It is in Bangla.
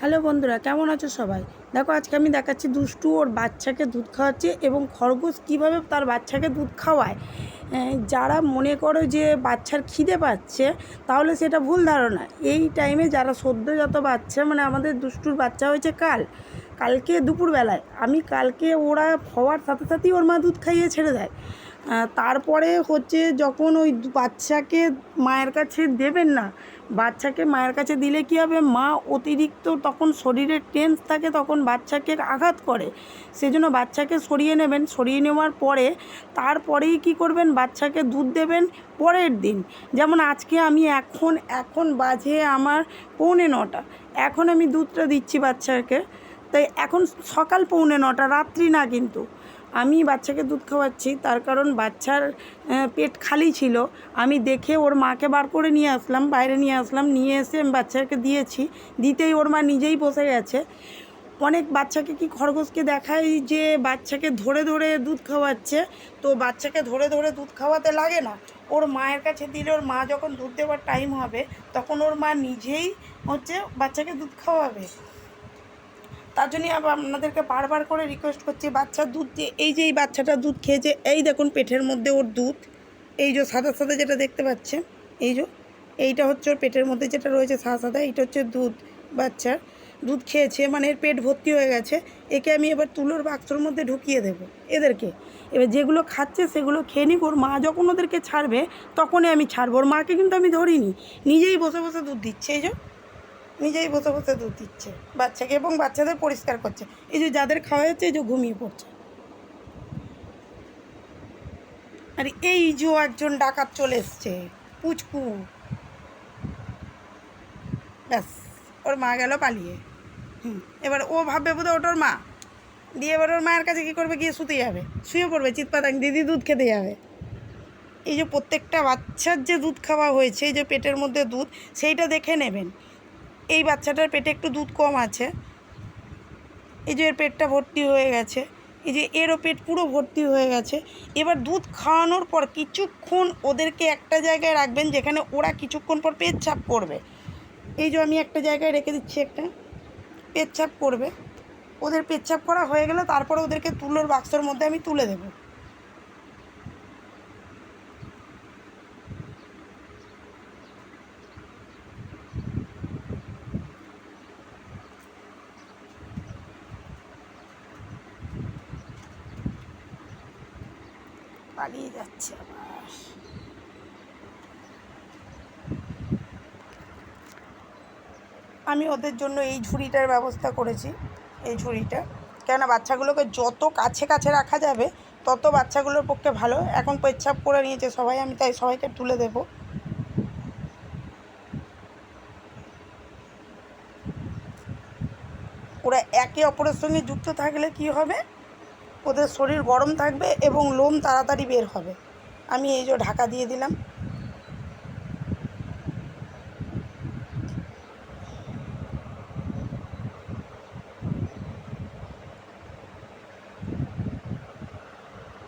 হ্যালো বন্ধুরা, কেমন আছো সবাই? দেখো, আজকে আমি দেখাচ্ছি দুষ্টু ওর বাচ্চাকে দুধ খাওয়াচ্ছে এবং খরগোশ কীভাবে তার বাচ্চাকে দুধ খাওয়ায়। যারা মনে করো যে বাচ্চার খিদে পাচ্ছে, তাহলে সেটা ভুল ধারণা। এই টাইমে যারা সদ্যজাত বাচ্চা মানে আমাদের দুষ্টুর বাচ্চা হয়েছে কাল, কালকে দুপুরবেলায়, আমি কালকে ওরা হওয়ার সাথে সাথেই ওর মা দুধ খাইয়ে ছেড়ে দেয়। তারপরে হচ্ছে যখন ওই বাচ্চাকে মায়ের কাছে দেবেন না, বাচ্চাকে মায়ের কাছে দিলে কী হবে? মা অতিরিক্ত তখন শরীরে টেন্স থাকে, তখন বাচ্চাকে আঘাত করে। সেজন্য বাচ্চাকে সরিয়ে নেবেন। সরিয়ে নেওয়ার পরে তারপরেই কি করবেন? বাচ্চাকে দুধ দেবেন পরের দিন। যেমন আজকে আমি এখন এখন বাজে আমার পৌনে নটা। এখন আমি দুধটা দিচ্ছি বাচ্চাকে। তাই এখন সকাল পৌনে নটা, রাত্রি না কিন্তু। আমি বাচ্চাকে দুধ খাওয়াচ্ছি, তার কারণ বাচ্চার পেট খালি ছিল। আমি দেখে ওর মাকে বার করে নিয়ে আসলাম, বাইরে নিয়ে আসলাম, নিয়ে এসে আমি বাচ্চাকে দিয়েছি। দিতেই ওর মা নিজেই বসে গেছে। অনেক বাচ্চাকে কি খরগোশকে দেখায় যে বাচ্চাকে ধরে ধরে দুধ খাওয়াচ্ছে? তো বাচ্চাকে ধরে ধরে দুধ খাওয়াতে লাগে না। ওর মায়ের কাছে দিলে ওর মা যখন দুধ দেওয়ার টাইম হবে, তখন ওর মা নিজেই হচ্ছে বাচ্চাকে দুধ খাওয়াবে। তার জন্যই আবার আপনাদেরকে বারবার করে রিকোয়েস্ট করছি বাচ্চার দুধ যে এই যে এই বাচ্চাটা দুধ খেয়েছে, এই দেখুন পেটের মধ্যে ওর দুধ, এই যে সাদা সাদা যেটা দেখতে পাচ্ছেন, এই যে, এইটা হচ্ছে ওর পেটের মধ্যে যেটা রয়েছে সাদা সাদা, এইটা হচ্ছে দুধ বাচ্চার, দুধ খেয়েছে মানে এর পেট ভর্তি হয়ে গেছে, একে আমি এবার তুলোর বাক্সর মধ্যে ঢুকিয়ে দেবো, এদেরকে, এবার যেগুলো খাচ্ছে সেগুলো খেয়ে নিক, ওর মা যখন ওদেরকে ছাড়বে, তখনই আমি ছাড়বো, ওর মাকে কিন্তু আমি ধরিনি, নিজেই বসে বসে দুধ দিচ্ছে, এই যে নিজেই বসে বসে দুধ দিচ্ছে বাচ্চাকে এবং বাচ্চাদের পরিষ্কার করছে। এই যে যাদের খাওয়া হচ্ছে, এই যে ঘুমিয়ে পড়ছে। আর এই যে একজন ডাকাত চলে এসছে, পুচকু। ব্যাস, ওর মা গেল পালিয়ে। হুম, এবার ও ভাববে বোধ ওটা ওর মা। দিয়ে এবার ওর মায়ের কাছে কী করবে? গিয়ে শুতে যাবে। শুয়ে পড়বে, চিৎপাতাং, দিদি দুধ খেতে যাবে। এই যে প্রত্যেকটা বাচ্চার যে দুধ খাওয়া হয়েছে, এই যে পেটের মধ্যে দুধ, সেইটা দেখে নেবেন। এই বাচ্চাটার পেটে একটু দুধ কম আছে। এই যে এর পেটটা ভর্তি হয়ে গেছে। এই যে এরও পেট পুরো ভর্তি হয়ে গেছে। এবার দুধ খাওয়ানোর পর কিছুক্ষণ ওদেরকে একটা জায়গায় রাখবেন যেখানে ওরা কিছুক্ষণ পর পেচ্ছাপ করবে। এই যে আমি একটা জায়গায় রেখে দিচ্ছি একটা। পেচ্ছাপ করবে। ওদের পেচ্ছাপ করা হয়ে গেলে তারপরে ওদেরকে তুলোর বাক্সর মধ্যে আমি তুলে দেবো। পালিয়ে যাচ্ছে আবার। আমি ওদের জন্য এই ঝুড়িটার ব্যবস্থা করেছি, এই ঝুড়িটা। কেননা বাচ্চাগুলোকে যত কাছে কাছে রাখা যাবে, তত বাচ্চাগুলোর পক্ষে ভালো। এখন পেচ্ছাপ করে নিয়েছে সবাই, আমি তাই সবাইকে তুলে দেবো। ওরা একে অপরের সঙ্গে যুক্ত থাকলে কি হবে? ওদের শরীর গরম থাকবে এবং লোম তাড়াতাড়ি বের হবে। আমি এই যে ঢাকা দিয়ে দিলাম।